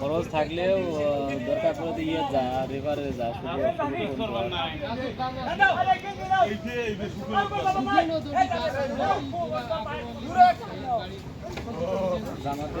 খরচ থাকলেও দরকার পড়ে তো ইয়ে যা রেভারে যা জামাতে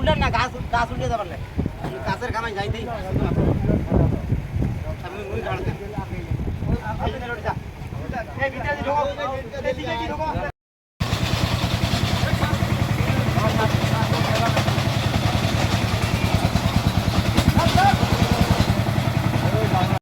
উঠলেন না গাছ গাছ উঠিয়ে যাবার গাছের আমি